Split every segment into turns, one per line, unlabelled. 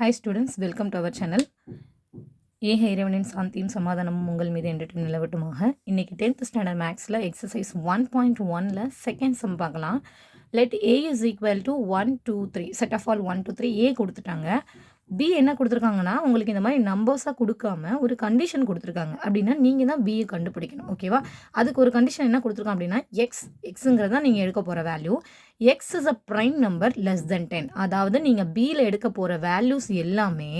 Hi students welcome to our channel ஏக இறைவனின் சாந்தியும் சமாதானமும் உங்கள் மீது என்றும் நிலவட்டுமாக. இன்றைக்கி டென்த் ஸ்டாண்டர்ட் மேக்ஸில் எக்ஸசைஸ் ஒன் பாயிண்ட் ஒனில் செகண்ட் சம் பார்க்கலாம். Let A is equal to one two three set of all one two three A கொடுத்துட்டாங்க. பி என்ன கொடுத்துருக்காங்கன்னா உங்களுக்கு இந்த மாதிரி நம்பர்ஸாக கொடுக்காம ஒரு கண்டிஷன் கொடுத்துருக்காங்க. அப்படின்னா நீங்கள் தான் பியை கண்டுபிடிக்கணும் ஓகேவா அதுக்கு ஒரு கண்டிஷன் என்ன கொடுத்துருக்கோம் அப்படின்னா எக்ஸ் எக்ஸுங்கிறது தான் நீங்கள் எடுக்க போகிற value X is a prime number less than ten அதாவது நீங்கள் பியில் எடுக்க போகிற வேல்யூஸ் எல்லாமே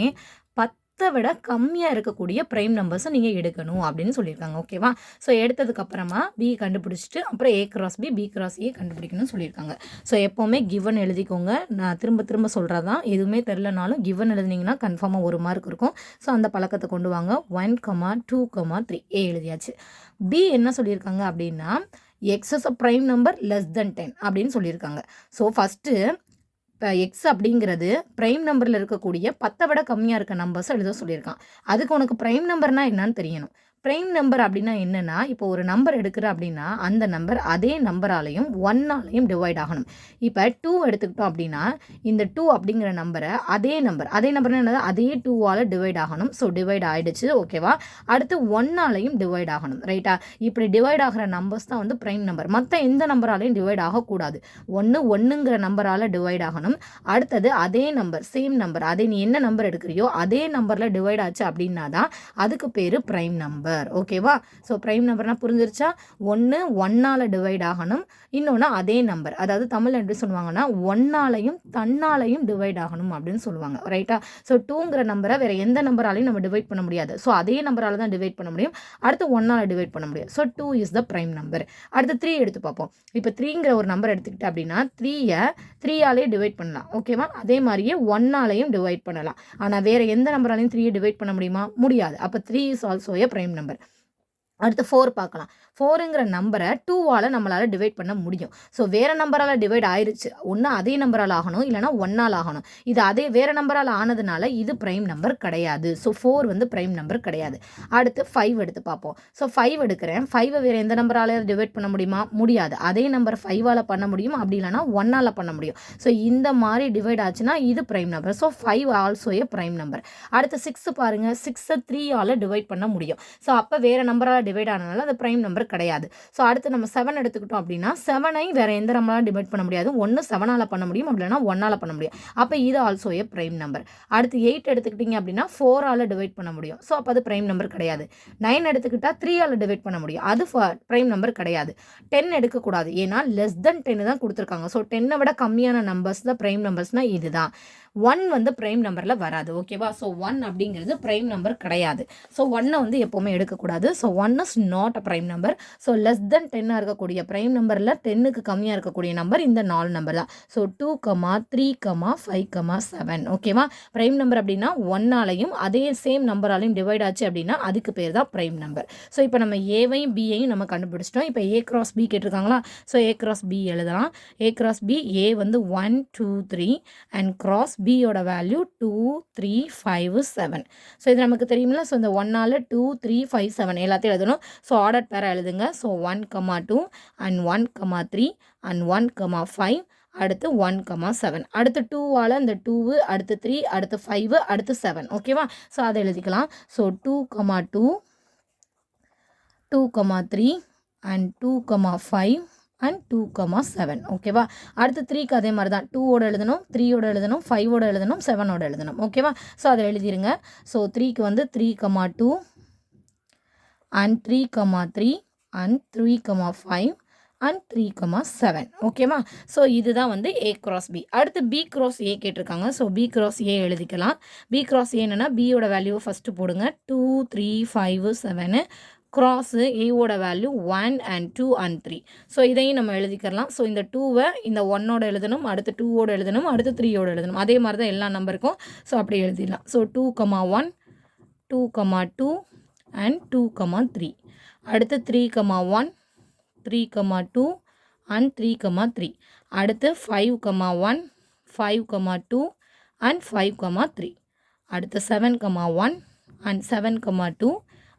பத்தை விட கம்மியாக இருக்கக்கூடிய ப்ரைம் நம்பர்ஸை நீங்கள் எடுக்கணும் அப்படின்னு சொல்லியிருக்காங்க. ஓகேவா ஸோ எடுத்ததுக்கப்புறமா பி கண்டுபிடிச்சிட்டு அப்புறம் A cross B B cross A கண்டுபிடிக்கணும்னு சொல்லியிருக்காங்க. ஸோ எப்போவுமே கிவன் எழுதிக்கோங்க. நான் திரும்ப திரும்ப சொல்கிறது தான் எதுவுமே தெரிலனாலும் கிவன் எழுதுனீங்கன்னா கன்ஃபார்மாக ஒரு மார்க் இருக்கும். ஸோ அந்த பழக்கத்தை கொண்டு வாங்க. One comma two comma three A எழுதியாச்சு. பி என்ன சொல்லியிருக்காங்க அப்படின்னா X is prime number less than ten அப்படின்னு சொல்லியிருக்காங்க. ஸோ ஃபஸ்ட்டு இப்போ எக்ஸ் அப்படிங்கிறது ப்ரைம் நம்பரில் இருக்கக்கூடிய பத்தை விட கம்மியாக இருக்க நம்பர்ஸை எழுத சொல்லியிருக்கான். அதுக்கு உனக்கு ப்ரைம் நம்பர்னால் என்னன்னு தெரியணும். ப்ரைம் நம்பர் அப்படின்னா என்னென்னா இப்போ ஒரு நம்பர் எடுக்கிற அப்படின்னா அந்த நம்பர் அதே நம்பராலையும் ஒன்னாலையும் டிவைட் ஆகணும். இப்போ டூ எடுத்துக்கிட்டோம் அப்படின்னா இந்த டூ அப்படிங்கிற நம்பரை அதே நம்பர் அதே நம்பர் என்னது? அதே டூவால் டிவைட் ஆகணும். ஸோ டிவைட் ஆகிடுச்சு ஓகேவா அடுத்து ஒன்னாலையும் டிவைட் ஆகணும் ரைட்டா இப்படி டிவைட் ஆகிற நம்பர்ஸ் தான் வந்து ப்ரைம் நம்பர் மற்ற எந்த நம்பராலையும் டிவைட் ஆகக்கூடாது. ஒன்று ஒன்றுங்கிற நம்பரால் டிவைட் ஆகணும். அடுத்தது அதே நம்பர் சேம் நம்பர் அதே நீ என்ன நம்பர் எடுக்கிறியோ அதே நம்பரில் டிவைட் ஆச்சு அப்படின்னா தான் அதுக்கு பேர் ப்ரைம் நம்பர் ஓகேவா? ஸோ ப்ரைம் நம்பர்னால் புரிஞ்சிருச்சா? ஒன்று ஒன்னால் டிவைட் ஆகணும். இன்னொன்று அதே நம்பர் அதாவது தமிழ் எப்படி சொல்லுவாங்கன்னா ஒன்னாலையும் தன்னாலையும் டிவைட் ஆகணும் அப்படின்னு சொல்லுவாங்க. ரைட்டா ஸோ டூங்கிற நம்பரை வேறு எந்த நம்பராலையும் நம்ம டிவைட் பண்ண முடியாது. ஸோ அதே நம்பரால் தான் டிவைட் பண்ண முடியும். அடுத்து ஒன்னால் டிவைட் பண்ண முடியும் so two is the prime number அடுத்து த்ரீ எடுத்து பார்ப்போம். இப்போ த்ரீங்கிற ஒரு நம்பர் எடுத்துக்கிட்டேன் அப்படின்னா த்ரீயை த்ரீயாலே டிவைட் பண்ணலாம். ஓகேவா? அதே மாதிரியே ஒன்னாலையும் டிவைட் பண்ணலாம். ஆனால் வேறு எந்த நம்பராலையும் த்ரீயை டிவைட் பண்ண முடியுமா? முடியாது. அப்போ three is also a prime number number. அடுத்து ஃபோர் பார்க்கலாம். ஃபோருங்கிற நம்பரை டூவால் நம்மளால் டிவைட் பண்ண முடியும். ஸோ வேறு நம்பரால் டிவைட் ஆயிடுச்சு ஒன்று அதே நம்பரால் ஆகணும். இல்லைனா ஒன்னால் ஆகணும். இது அதே வேறு நம்பரால் ஆனதுனால இது ப்ரைம் நம்பர் கிடையாது. ஸோ ஃபோர் வந்து ப்ரைம் நம்பர் கிடையாது. அடுத்து ஃபைவ் எடுத்து பார்ப்போம். ஸோ ஃபைவ் எடுக்கிறேன். ஃபைவை வேறு எந்த நம்பரால் டிவைட் பண்ண முடியுமா? முடியாது. அதே நம்பர் ஃபைவால் பண்ண முடியும்? அப்படி இல்லைனா ஒன்னால் பண்ண முடியும். ஸோ இந்த மாதிரி டிவைட் ஆச்சுன்னா இது prime number so five also a prime number அடுத்து சிக்ஸ் பாருங்கள் சிக்ஸை த்ரீயால் டிவைட் பண்ண முடியும். ஸோ அப்போ வேறு நம்பரால் டிவைட் ஆனதுனால அது ப்ரைம் நம்பர் கிடையாது. ஸோ அடுத்து நம்ம செவன் எடுத்துக்கிட்டோம் அப்படின்னா செவனை வேறு எந்த நம்மளால் டிவைட் பண்ண முடியாது. ஒன்று செவனால் பண்ண முடியும் அப்படின்னா ஒன்னால் பண்ண முடியும். அப்போ இது ஆல்சோ ஏ ப்ரைம் நம்பர் அடுத்து எயிட் எடுத்துக்கிட்டிங்க அப்படின்னா ஃபோரால் டிவைட் பண்ண முடியும். ஸோ அப்போ அது ப்ரைம் நம்பர் கிடையாது. நைன் எடுத்துக்கிட்டால் த்ரீயால் டிவைட் பண்ண முடியும். அது ப்ரைம் நம்பர் கிடையாது. டென் எடுக்கக்கூடாது. ஏன்னா லெஸ் தென் டென்னு தான் கொடுத்துருக்காங்க. ஸோ டென்னை விட கம்மியான நம்பர்ஸ் தான் ப்ரைம் நம்பர்ஸ்னால் இதுதான். ஒன் வந்து ப்ரைம் நம்பரில் வராது ஓகேவா ஸோ ஒன் அப்படிங்கிறது ப்ரைம் நம்பர் கிடையாது. ஸோ ஒன்னை வந்து எப்போவுமே எடுக்கக்கூடாது. So one is not a prime number so less than டென்னாக இருக்கக்கூடிய ப்ரைம் நம்பரில் டென்னுக்கு கம்மியாக இருக்கக்கூடிய நம்பர் இந்த நாலு நம்பர் தான். So two comma three comma five comma seven ஓகேவா ப்ரைம் நம்பர் அப்படின்னா ஒன்னாலையும் அதே சேம் நம்பராலையும் டிவைட் ஆச்சு அப்படின்னா அதுக்கு பேர் தான் ப்ரைம் நம்பர் ஸோ இப்போ நம்ம ஏவையும் பியையும் நம்ம கண்டுபிடிச்சிட்டோம். இப்போ ஏ கிராஸ் பி கேட்டிருக்காங்களா? ஸோ ஏ கிராஸ் பி எழுதலாம். ஏ கிராஸ் பி ஏ வந்து one two three and cross பியோட value two three five seven so இது நமக்கு தெரியுமில்ல? ஸோ இந்த ஒன்னால் டூ த்ரீ ஃபைவ் செவன் எல்லாத்தையும் எழுதணும். ஸோ ஆர்டர் பேர எழுதுங்க. So one comma two and one comma three and one comma five அடுத்து ஒன் கமா செவன் அடுத்து டூவால் இந்த டூவு அடுத்து த்ரீ அடுத்து ஃபைவ் அடுத்து செவன் ஓகேவா ஸோ அதை எழுதிக்கலாம். So two comma two two comma three and two comma five and two comma seven ஓகேவா அடுத்து த்ரீக்கு அதே மாதிரி தான் டூவோட எழுதணும் த்ரீயோட எழுதணும் ஃபைவோட எழுதணும் செவனோட எழுதணும். ஓகேவா ஸோ அதை எழுதிருங்க. ஸோ த்ரீக்கு வந்து three comma two and three comma three and three comma five and three comma seven ஓகேவா ஸோ இதுதான் வந்து ஏ கிராஸ் பி அடுத்து பி கிராஸ் ஏ கேட்டிருக்காங்க. ஸோ பி கிராஸ் ஏ எழுதிக்கலாம். பி கிராஸ் என்னென்னா பியோட வேல்யூவை ஃபஸ்ட்டு போடுங்க. Two three five seven cross ஏவோட value one and two and three so இதையும் நம்ம எழுதிக்கலாம் ஸோ இந்த டூவை இந்த ஒன்னோட எழுதணும் அடுத்து டூவோட எழுதணும் அடுத்து த்ரீயோட எழுதணும். அதே மாதிரி தான் எல்லா நம்பருக்கும் ஸோ அப்படி எழுதிடலாம். So two comma one two comma two and two comma three அடுத்து three comma one three comma two and three comma three அடுத்து five comma one five comma two and five comma three அடுத்து seven comma one and seven comma two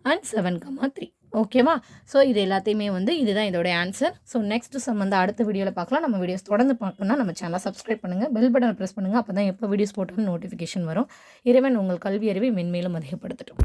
and seven comma three ஓகேவா so இது எல்லாத்தையுமே வந்து இதுதான் இதோடய answer so next sum வந்து அடுத்த வீடியோவில் பார்க்கலாம். நம்ம வீடியோஸ் தொடர்ந்து பார்க்கணும்னா நம்ம சேனலை சப்ஸ்கிரைப் பண்ணுங்கள் பெல் பட்டனை ப்ரெஸ் பண்ணுங்கள் அப்போ தான் எப்போ வீடியோஸ் போட்டாலும் நோட்டிஃபிகேஷன் வரும். இறைவன் உங்கள் கல்வி அறிவை மென்மேலும் அதிகப்படுத்தட்டும்.